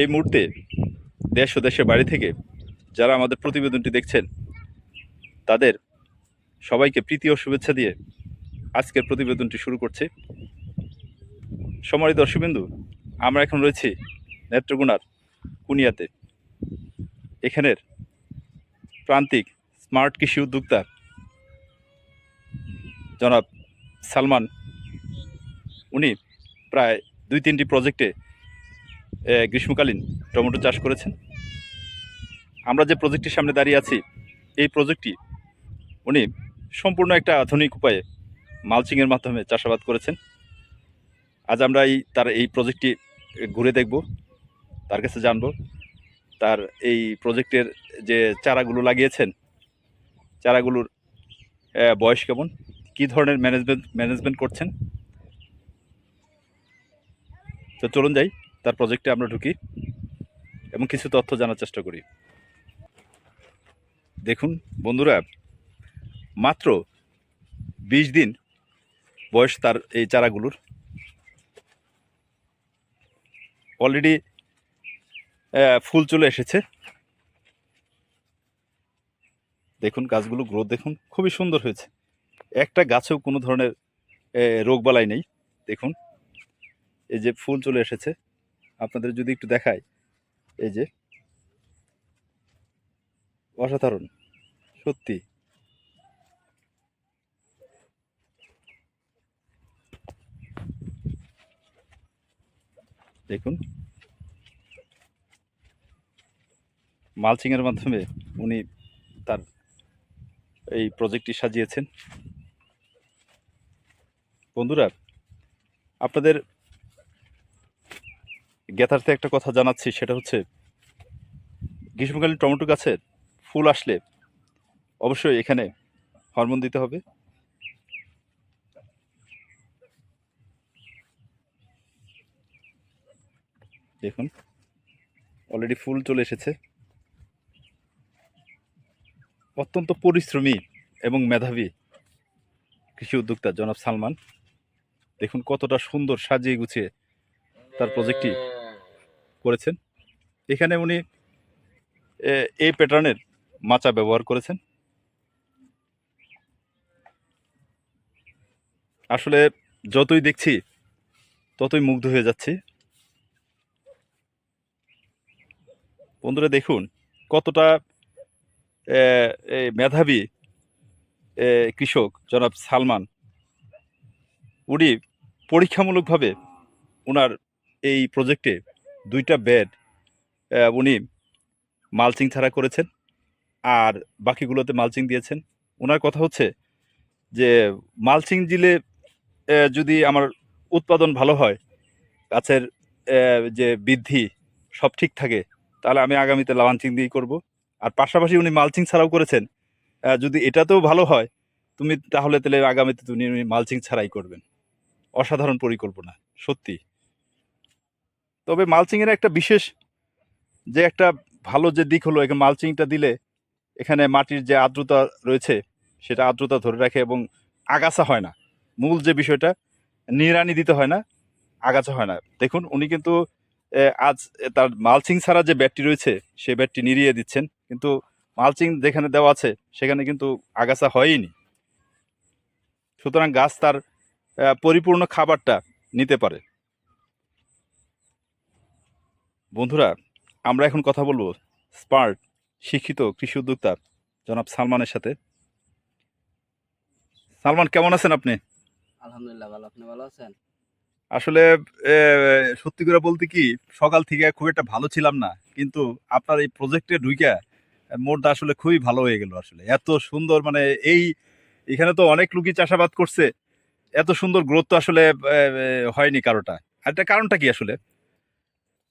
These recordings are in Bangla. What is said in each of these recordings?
এই মুহূর্তে দেশ ও দেশের বাড়ি থেকে যারা আমাদের প্রতিবেদনটি দেখছেন, তাদের সবাইকে প্রীতি ও শুভেচ্ছা দিয়ে আজকের প্রতিবেদনটি শুরু করছে। সময় দর্শকবিন্দু, আমরা এখন রয়েছি নেত্রকোনার কুনিয়াতে। এখানের প্রান্তিক স্মার্ট কৃষি উদ্যোক্তা জনাব সালমান, উনি প্রায় দুই তিনটি প্রজেক্টে গ্রীষ্মকালীন টমেটো চাষ করেছেন। আমরা যে প্রজেক্টটির সামনে দাঁড়িয়ে আছি, এই প্রজেক্টটি উনি সম্পূর্ণ একটা আধুনিক উপায়ে মালচিংয়ের মাধ্যমে চাষাবাদ করেছেন। আজ আমরা এই, তার এই প্রজেক্টটি ঘুরে দেখব, তার কাছে জানব, তার এই প্রজেক্টের যে চারাগুলো লাগিয়েছেন, চারাগুলোর বয়স কেমন, কী ধরনের ম্যানেজমেন্ট ম্যানেজমেন্ট করছেন। তো চলুন যাই। তার প্রজেক্টে আমরা ঢুকি এবং কিছু তথ্য জানার চেষ্টা করি। দেখুন, বন্ধুরা, মাত্র বিশ দিন বয়স তার এই চারাগুলোর। অলরেডি ফুল চলে এসেছে। দেখুন, গাছগুলো গ্রোথ দেখুন, খুবই সুন্দর হয়েছে। একটা গাছেও কোনো ধরনের রোগ বালাই নেই। দেখুন, এই যে ফুল চলে এসেছে। আপনাদের যদি একটু দেখায় এই যে, অসাধারণ, সত্যি। দেখুন, মালচিংয়ের মাধ্যমে উনি তার এই প্রজেক্টটি সাজিয়েছেন। বন্ধুরা, আপনাদের জ্ঞাতার্থে একটা কথা জানাচ্ছি, সেটা হচ্ছে গ্রীষ্মকালীন টমেটো গাছের ফুল আসলে অবশ্যই এখানে হরমোন দিতে হবে। দেখুন অলরেডি ফুল চলে এসেছে। অত্যন্ত পরিশ্রমী এবং মেধাবী কৃষি উদ্যোক্তা জনাব সালমান। দেখুন কতটা সুন্দর সাজিয়ে গুছিয়ে তার প্রজেক্টটি করেছেন। এখানে উনি এই প্যাটার্নের মাচা ব্যবহার করেছেন। আসলে যতই দেখছি, ততই মুগ্ধ হয়ে যাচ্ছি। বন্ধুরা দেখুন, কতটা মেধাবী কৃষক জনাব সালমান। উনি পরীক্ষামূলকভাবে ওনার এই প্রজেক্টে দুইটা বেড উনি মালচিং ছাড়া করেছেন আর বাকিগুলোতে মালচিং দিয়েছেন। ওনার কথা হচ্ছে যে মালচিং দিলে যদি আমার উৎপাদন ভালো হয়, গাছের যে বৃদ্ধি সব ঠিক থাকে, তাহলে আমি আগামীতে লাভাঞ্চিং দিয়েই করব। আর পাশাপাশি উনি মালচিং ছাড়াও করেছেন যদি এটাতেও ভালো হয়, তুমি তাহলে তাহলে আগামীতে তুমি মালচিং ছাড়াই করবেন। অসাধারণ পরিকল্পনা, সত্যি। তবে মালচিংয়ের একটা বিশেষ যে একটা ভালো যে দিক হলো এখানে মালচিংটা দিলে এখানে মাটির যে আর্দ্রতা রয়েছে, সেটা আর্দ্রতা ধরে রাখে এবং আগাছা হয় না। মূল যে বিষয়টা, নিড়ানি দিতে হয় না, আগাছা হয় না। দেখুন, উনি কিন্তু আজ তার মালচিং ছাড়া যে ব্যাটটি রয়েছে সেই ব্যাটটি নিরিয়ে দিচ্ছেন। কিন্তু মালচিং যেখানে দেওয়া আছে, সেখানে কিন্তু আগাছা হয়ইনি। সুতরাং গাছ তার পরিপূর্ণ খাবারটা নিতে পারে। বন্ধুরা আমরা এখন কথা বলব স্মার্ট শিক্ষিত কৃষি উদ্যোক্তা জনাব সালমানের সাথে। সালমান কেমন আছেন আপনি? আলহামদুলিল্লাহ ভালো। আপনি ভালো আছেন? আসলে সত্যি করে বলতে কি সকাল থেকে খুব একটা ভালো ছিলাম না কিন্তু আপনার এই প্রজেক্টে ঢুইকা মোড়টা আসলে খুবই ভালো হয়ে গেল আসলে। এত সুন্দর মানে এই এখানে তো অনেক লোকই চাষাবাদ করছে এত সুন্দর গ্রোথ তো আসলে হয়নি কারোটা। আর এটা কারণটা কি আসলে?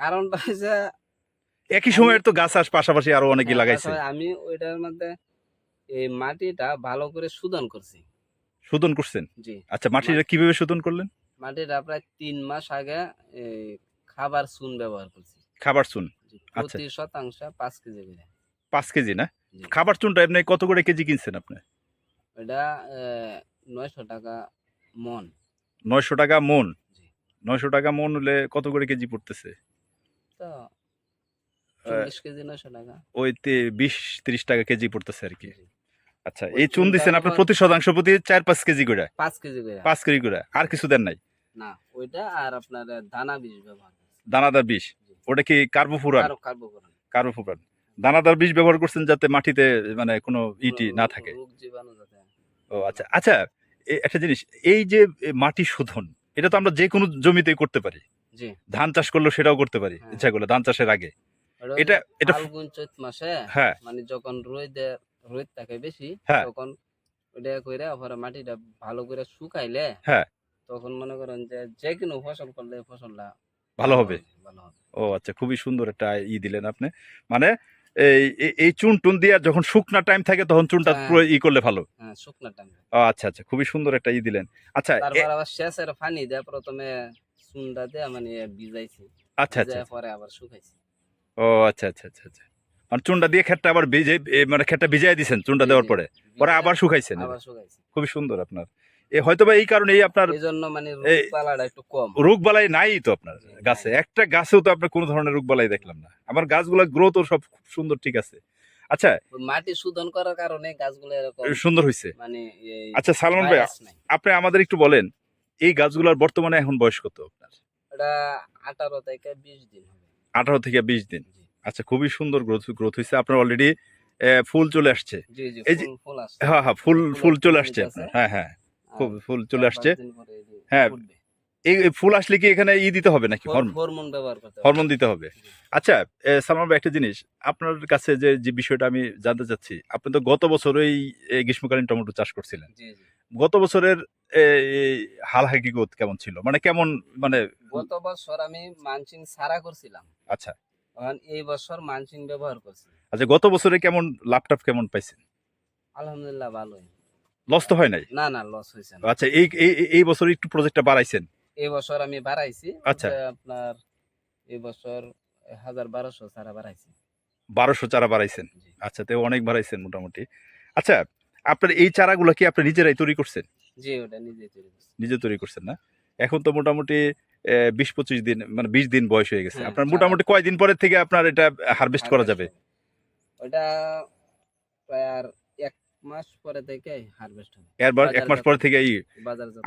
কারণটা হচ্ছে একই সময়ের তো গাছ আস পাশাপাশি আরও অনেকেই হ্যাঁ, লাগাইছে। আমি ওইটার মধ্যে এই মাটিটা ভালো করে শোধন করছি। শোধন করছেন? জি। আচ্ছা মাটিটা কীভাবে শোধন করলেন? মাটিটা প্রায় তিন মাস আগে খাবার চুন ব্যবহার করছি। খাবার চুন? আচ্ছা। প্রতি শতাংশ পাঁচ কেজি করে। পাঁচ কেজি না? খাবার চুনটা এমনি কত করে কেজি কিনছেন আপনি? ওইটা নয়শো টাকা মন। নয়শো টাকা মন? জি। নয়শো টাকা মন হলে কত করে কেজি পড়তেছে? তো চল্লিশ কেজি নয়শো টাকা। ওই বিশ তিরিশ টাকা কেজি পড়তেছে আর কি। আচ্ছা এই চুন দিচ্ছেন আপনার প্রতি শতাংশ প্রতি চার পাঁচ কেজি করে? পাঁচ কেজি করে। পাঁচ কেজি করে আর কিছু দেন নাই? না ওইটা আর আপনার দানা বীজ ব্যবহার দানাদার বিষ? ওটা কি কার্বোফুরান? আরও কার্বোফুরান। দানাদার বিষ ব্যবহার করছেন যাতে মাটিতে মানে কোনো ইটি না থাকে। ও আচ্ছা আচ্ছা একটা জিনিস এই যে মাটি শোধন এটা তো আমরা যে কোনো জমিতেই করতে পারি। ধান চাষ করলেও সেটাও করতে পারি হ্যাঁ। ইচ্ছা করলে ধান চাষের আগে। এটা এটা ফাল্গুন চৈত মাসে হ্যাঁ। মানে যখন রোদে রোদ থাকে বেশি হ্যাঁ। তখন ওইটা করে ওপরে মাটিটা ভালো করে শুকাইলে হ্যাঁ। তখন মনে করেন যে যে কোনো ফসল করলে ফসলটা ভালো হবে। ও আচ্ছা খুবই সুন্দর একটা ই দিলেন আপনি। মানে এই এই- চুন টুন দিয়ে যখন শুকনা টাইম থাকে তখন চুনটা হ্যাঁ। পুরো ই করলে ভালো। হ্যাঁ শুকনা টাইম আচ্ছা আচ্ছা খুবই সুন্দর একটা ই দিলেন। আচ্ছা তারপর আবার শেষের পানি দিয়ে প্রথমে চুনটা দিয়ে মানে ভিজাইছি। আচ্ছা আচ্ছা পরে আবার শুকাইছি। ও আচ্ছা আচ্ছা আচ্ছা আচ্ছা। মানে চুনটা দিয়ে আবার ভিজে মানে ভিজাই দিয়েছেন চুনটা দেওয়ার পরে? পরে আবার শুকাইছেন আবার শুকাইছি। খুবই সুন্দর আপনার। এ হয়তো বা এই কারণেই আপনার এই জন্য মানে এই- রোগ একটু কম। রোগ বালাই নাই তো আপনার গাছে? একটা গাছেও তো আপনার কোনো ধরনের রোগ বালাই দেখলাম না। আমার গাছগুলো গ্রোথ ও সব খুব সুন্দর ঠিক আছে। আচ্ছা মাটি শোধন করার কারণে গাছগুলো এরকম সুন্দর হয়েছে মানে আচ্ছা সালমান ভাই আপনি আমাদের একটু বলেন এই গাছগুলোর বর্তমানে এখন বয়স কত আপনার? আঠারো থেকে বিশ দিন আঠারো থেকে বিশ দিন। আচ্ছা খুবই সুন্দর গ্রোথ গ্রোথ হয়েছে। আপনার অলরেডি ফুল চলে আসছে। এই যে- হ্যাঁ হ্যাঁ ফুল ফুল চলে আসছে হ্যাঁ হ্যাঁ খুব ফুল চলে আসছে। হ্যাঁ, এই ফুল আসলে কি এখানে ই দিতে হবে নাকি? হরমোন? হরমোন ব্যবহার করতে হরমোন দিতে হবে। আচ্ছা সালমান ভাই একটা জিনিস। আপনার কাছে যে যে বিষয়টা আমি জানতে চাচ্ছি আপনি তো গত বছর এই গ্রীষ্মকালীন টমেটো চাষ করছিলেন। জি জি। গত বছরের এই হাল হাকিকত কেমন ছিল? মানে কেমন মানে গত বছর আমি মানসিং সারা করছিলাম। আচ্ছা। এই বছর মানসিং ব্যবহার করছি। আচ্ছা গত বছরে কেমন টাভ কেমন পাইছেন? আলহামদুলিল্লাহ ভালোই। লস তো হয় নাই? না না লস হয়েছে না। আচ্ছা এই এই বছর একটু প্রজেক্টটা বাড়াইছেন? এই বছর আমি বাড়াইছি। আচ্ছা। আপনার এই বছর হাজার বারোশো সারা বাড়াইছি। বারোশো চারা বাড়াইছেন? আচ্ছা তো অনেক বাড়াইছেন মোটামুটি। আচ্ছা আপনার এই চারাগুলো কি আপনি নিজেরাই তৈরি করছেন? জি ওটা নিজে তৈরি করছি। নিজে তৈরি করছেন না? এখন তো মোটামুটি বিশ পঁচিশ দিন মানে বিশ দিন বয়স হয়ে গেছে। হ্যাঁ, আপনার মোটামুটি কয়দিন পরের থেকে আপনার এটা হারভেস্ট করা যাবে? ওটা প্রায় আর এক মাস পরে থেকে হারভেস্ট হবে। এরবার এক মাস পর থেকে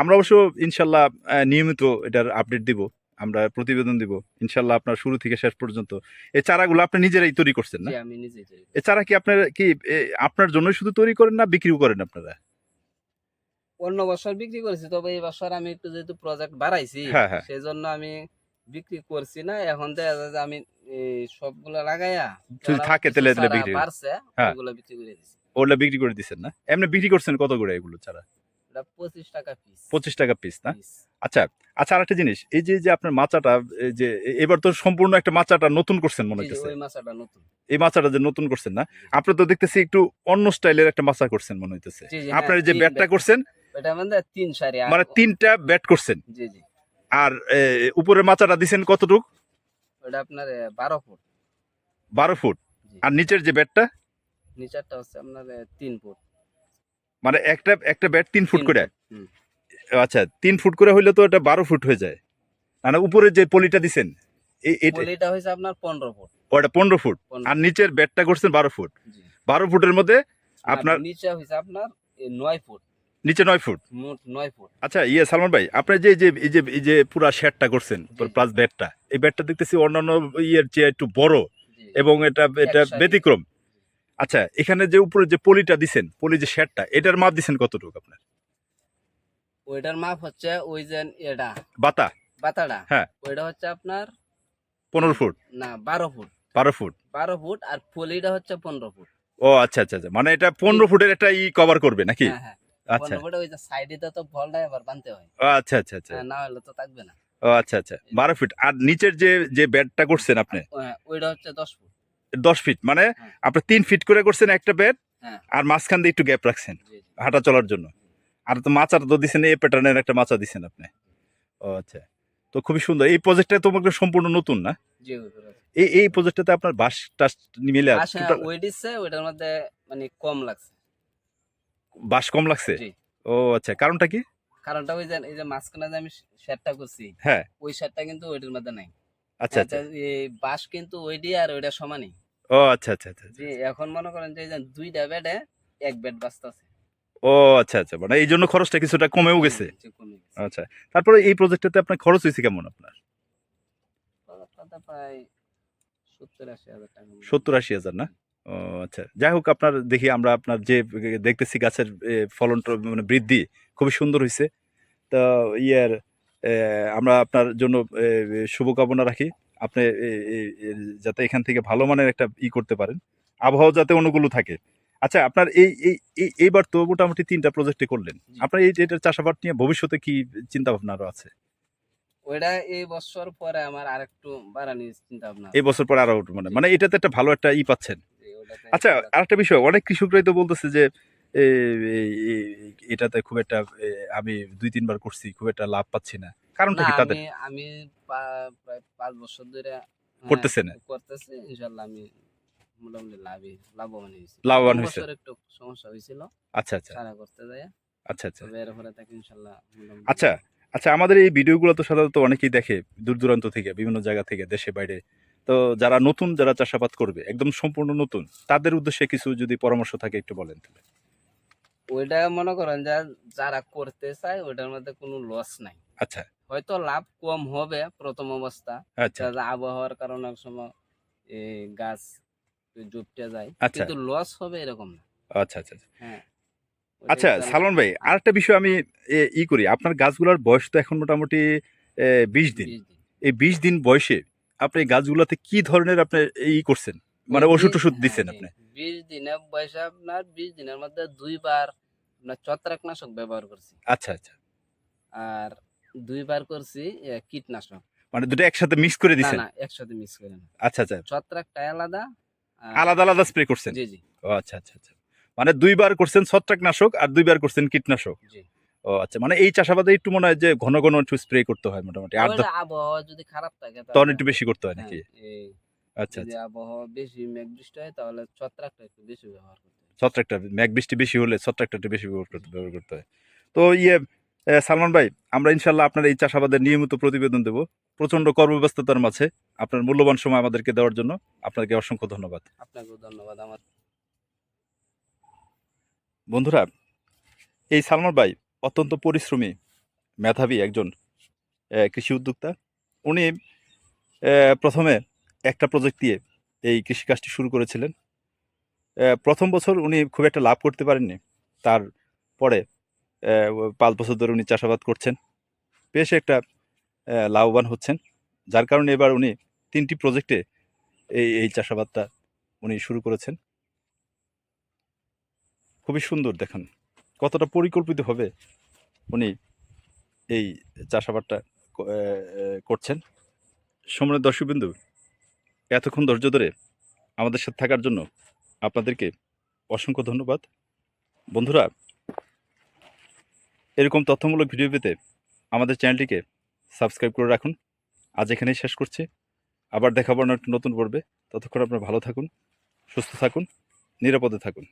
আমরা অবশ্য ইনশাল্লাহ নিয়মিত এটার আপডেট দিব। আমরা প্রতিবেদন দিব। ইনশাল্লাহ আপনার শুরু থেকে শেষ পর্যন্ত। এই চারাগুলো আপনি নিজেরাই তৈরি করছেন না? আমি নিজে এই চারা কি আপনার কি আপনার জন্যই শুধু তৈরি করেন না বিক্রিও করেন আপনারা? অন্য বছর বিক্রি করেছি তবে এই বছর আমি একটু যেহেতু প্রজেক্ট বাড়াইছি হ্যাঁ, হ্যাঁ। সেই জন্য আমি বিক্রি করছি না। এখন দেখা যায় যে আমি সবগুলো লাগাইয়া থাকে তেলে তাহলে বিক্রি বাড়ছে হ্যাঁ। ওগুলো বিক্রি করে দিছি। ওগুলো বিক্রি করে দিচ্ছেন না? এমনি বিক্রি করছেন কত করে এগুলো চারা? পঁচিশ টাকা পিস পঁচিশ টাকা পিস না? আচ্ছা আচ্ছা জিনিস। এই যে যে আপনার মাচাটা এই যে এবার তো সম্পূর্ণ একটা মাচাটা নতুন করছেন মনে হচ্ছে নতুন। এই মাচাটা যে নতুন করছেন না আপনি তো দেখতেছি একটু অন্য স্টাইলের একটা মাচা করছেন মনে হইতেছে। জি, আপনার হ্যাঁ, যে ব্যাটটা করছেন মানে মানে তিনটা ব্যাট করছেন। আর এ, উপরের মাচাটা দিছেন কতটুক? ওটা আপনার বারো ফুট। বারো ফুট। আর নিচের যে ব্যাটটা? নিচেরটা হচ্ছে আপনার তিন ফুট। মানে একটা একটা ব্যাট তিন ফুট করে। আচ্ছা তিন ফুট করে হইলে তো এটা বারো ফুট হয়ে যায়। মানে উপরে যে পলিটা দিছেন পলিটা হয়েছে আপনার পনেরো ফুট। ওটা পনেরো ফুট। আর নিচের ব্যাটটা করছেন বারো ফুট। বারো ফুটের মধ্যে আপনার নিচে হয়েছে আপনার নয় ফুট। নিচে নয় ফুট? নয় ফুট। আচ্ছা ইয়ে সালমান ভাই আপনি যে যে এই যে এই যে পুরা শেডটা করছেন প্লাস ব্যাটটা এই ব্যাটটা দেখতেছি অন্যান্য ইয়ের চেয়ে একটু বড় এবং এটা এটা ব্যতিক্রম। আচ্ছা এখানে যে উপরে যে পলিটা দিছেন পলি যে শেডটা এটার মাপ দিছেন কতটুকু আপনার? ওইটার মাপ হচ্ছে ওই যে এটা। বাতা? বাতাটা? হ্যাঁ। ওইটা হচ্ছে আপনার পনেরো ফুট? না বারো ফুট। বারো ফুট? বারো ফুট আর পলিটা হচ্ছে পনেরো ফুট। ও আচ্ছা আচ্ছা আচ্ছা। মানে এটা পনেরো ফুটের একটা ই কভার করবে নাকি? হ্যাঁ হ্যাঁ। আচ্ছা। পনেরো ফুটে ওই যে সাইডে তো ভলটা এবার বানতে হয়। ও আচ্ছা আচ্ছা আচ্ছা। হ্যাঁ, না হলে তো থাকবে না। ও আচ্ছা আচ্ছা। বারো ফিট। আর নিচের যে যে ব্যাটটা করছেন আপনি? হ্যাঁ, ওইটা হচ্ছে দশ ফুট। দশ ফিট মানে হ্যাঁ। আপনি তিন ফিট করে করছেন একটা ব্যাট হ্যাঁ। আর মাঝখান দিয়ে একটু গ্যাপ রাখছেন হাঁটা চলার জন্য। আর তো মাচাটা তো দিচ্ছেন এই প্যাটার্নের একটা মাচা দিচ্ছেন আপনি। ও আচ্ছা। তো খুবই সুন্দর। এই প্রজেক্টটা তোমাকে সম্পূর্ণ নতুন না? এই এই প্রজেক্টটাতে আপনার বাস টাস মিলে ওই দিচ্ছে ওইটার মধ্যে মানে কম লাগছে। বাস কম লাগছে? ও আচ্ছা কারণটা কি? কারণটা ওই যে এই যে মাঝখানে যে আমি শেডটা করছি হ্যাঁ। ওই শেডটা কিন্তু ওইটার মধ্যে নাই। আচ্ছা আচ্ছা। এটা এই বাঁশ কিন্তু ওইডি আর ওইটা সমানই। ও আচ্ছা আচ্ছা আচ্ছা যে এখন মনে করেন যে দুইটা বেডে এক বেড বাঁচতেছে ও আচ্ছা আচ্ছা মানে এই জন্য খরচটা কিছুটা কমেও গেছে। আচ্ছা তারপরে এই প্রজেক্টটাতে আপনার খরচ হয়েছে কেমন আপনার? প্রায় সত্তর আশি হাজার না? ও আচ্ছা যাই হোক আপনার দেখি আমরা আপনার যে দেখতেছি গাছের ফলন মানে বৃদ্ধি খুবই সুন্দর হয়েছে তো ইয়ার আমরা আপনার জন্য শুভকামনা রাখি। আপনি যাতে এখান থেকে ভালো মানের একটা ই করতে পারেন। আবহাওয়া যাতে অনুকূল থাকে। আচ্ছা আপনার এই এই এই- এইবার তো মোটামুটি তিনটা প্রজেক্টে করলেন। আপনার এই এটার চাষাবাদ নিয়ে ভবিষ্যতে কি চিন্তা ভাবনা আছে? ওইটা এই বছর পরে আমার আরেকটু বাড়ানোর চিন্তা ভাবনা এই বছর পর আরও মানে মানে এটাতে একটা ভালো একটা ই পাচ্ছেন। আচ্ছা আরেকটা বিষয় অনেক কৃষকরাই তো বলতেছে যে এটাতে খুব একটা আমি দুই তিনবার করছি খুব একটা লাভ পাচ্ছি না। কারণটা কি তাদের? আমি প্রায় পাঁচ বছর ধরে হ্যাঁ, করতেছেন? করতেছি ইনশাল্লাহ আমি মোটামুটি লাভই লাভবান হয়েছি। লাভবান হয়েছে। একটু সমস্যা হয়েছিল। আচ্ছা আচ্ছা। সারা করতে যায় আচ্ছা আচ্ছা। তবে এরপরে তাকে ইনশাল্লাহ মোটামুটি আচ্ছা আচ্ছা আমাদের এই ভিডিওগুলো তো সাধারণত অনেকেই দেখে দূর দূরান্ত থেকে বিভিন্ন জায়গা থেকে দেশে বাইরে। তো যারা নতুন যারা চাষাবাদ করবে একদম সম্পূর্ণ নতুন তাদের উদ্দেশ্যে কিছু যদি পরামর্শ থাকে একটু বলেন তাহলে ওইটা মনে করেন যে যারা করতে চায় ওইটার মধ্যে কোনো লস নাই। আচ্ছা। হয়তো লাভ কম হবে প্রথম অবস্থা। আচ্ছা। আবহাওয়ার কারণে এক সময় গাছ জুপটে যায়। আচ্ছা। কিন্তু লস হবে এরকম না। আচ্ছা আচ্ছা আচ্ছা। হ্যাঁ। আচ্ছা সালমান ভাই আরেকটা বিষয় আমি ই করি। আপনার গাছগুলোর বয়স তো এখন মোটামুটি বিশ দিন। এই বিশ দিন বয়সে আপনি গাছগুলোতে কি ধরনের আপনি ই করছেন? মানে ওষুধ টষুধ হ্যাঁ, দিচ্ছেন আপনি বিশ দিনে বয়সে আপনার বিশ দিনের মধ্যে দুইবার আপনার ছত্রাকনাশক ব্যবহার করছি। আচ্ছা আচ্ছা। আর দুইবার করছি কীটনাশক। মানে দুটো একসাথে মিক্স করে না না একসাথে মিক্স করে না আচ্ছা আচ্ছা। ছত্রাকটা আলাদা আলাদা আলাদা স্প্রে করছেন? জি জি। ও আচ্ছা আচ্ছা আচ্ছা। মানে দুইবার করছেন ছত্রাকনাশক আর দুইবার করছেন কীটনাশক? জি। ও আচ্ছা। মানে এই চাষাবাদে একটু মনে হয় যে ঘন ঘন একটু স্প্রে করতে হয় মোটামুটি। আর আবহাওয়া যদি খারাপ থাকে তখন একটু বেশি করতে হয় নাকি? হ্যাঁ, আচ্ছা যদি আচ্ছা। আবহাওয়া বেশি মেঘ বৃষ্টি হয় তাহলে ছত্রাকটা একটু বেশি ব্যবহার করতে হয়। ছত্রাকটা মেঘ বৃষ্টি বেশি হলে ছত্রাকটা একটু বেশি ব্যবহার করতে ব্যবহার করতে হয়। তো ইয়ে সালমান ভাই আমরা ইনশাল্লাহ আপনার এই চাষাবাদের নিয়মিত প্রতিবেদন দেব। প্রচণ্ড কর্মব্যস্ততার মাঝে আপনার মূল্যবান সময় আমাদেরকে দেওয়ার জন্য আপনাকে অসংখ্য ধন্যবাদ। আপনাকেও ধন্যবাদ আমার। বন্ধুরা এই সালমান ভাই অত্যন্ত পরিশ্রমী মেধাবী একজন কৃষি উদ্যোক্তা। উনি প্রথমে একটা প্রজেক্ট দিয়ে এই কৃষিকাজটি শুরু করেছিলেন। প্রথম বছর উনি খুব একটা লাভ করতে পারেননি। তার পরে পাঁচ বছর ধরে উনি চাষাবাদ করছেন। বেশ একটা লাভবান হচ্ছেন। যার কারণে এবার উনি তিনটি প্রজেক্টে এই এই চাষাবাদটা উনি শুরু করেছেন। খুবই সুন্দর দেখেন, কতটা পরিকল্পিতভাবে উনি এই চাষাবাদটা করছেন। সময়ের দর্শকবিন্দু এতক্ষণ ধৈর্য ধরে আমাদের সাথে থাকার জন্য আপনাদেরকে অসংখ্য ধন্যবাদ। বন্ধুরা, এরকম তথ্যমূলক ভিডিও পেতে আমাদের চ্যানেলটিকে সাবস্ক্রাইব করে রাখুন। আজ এখানেই শেষ করছি। আবার দেখাবো না একটু নতুন পর্বে। ততক্ষণ আপনারা ভালো থাকুন, সুস্থ থাকুন, নিরাপদে থাকুন।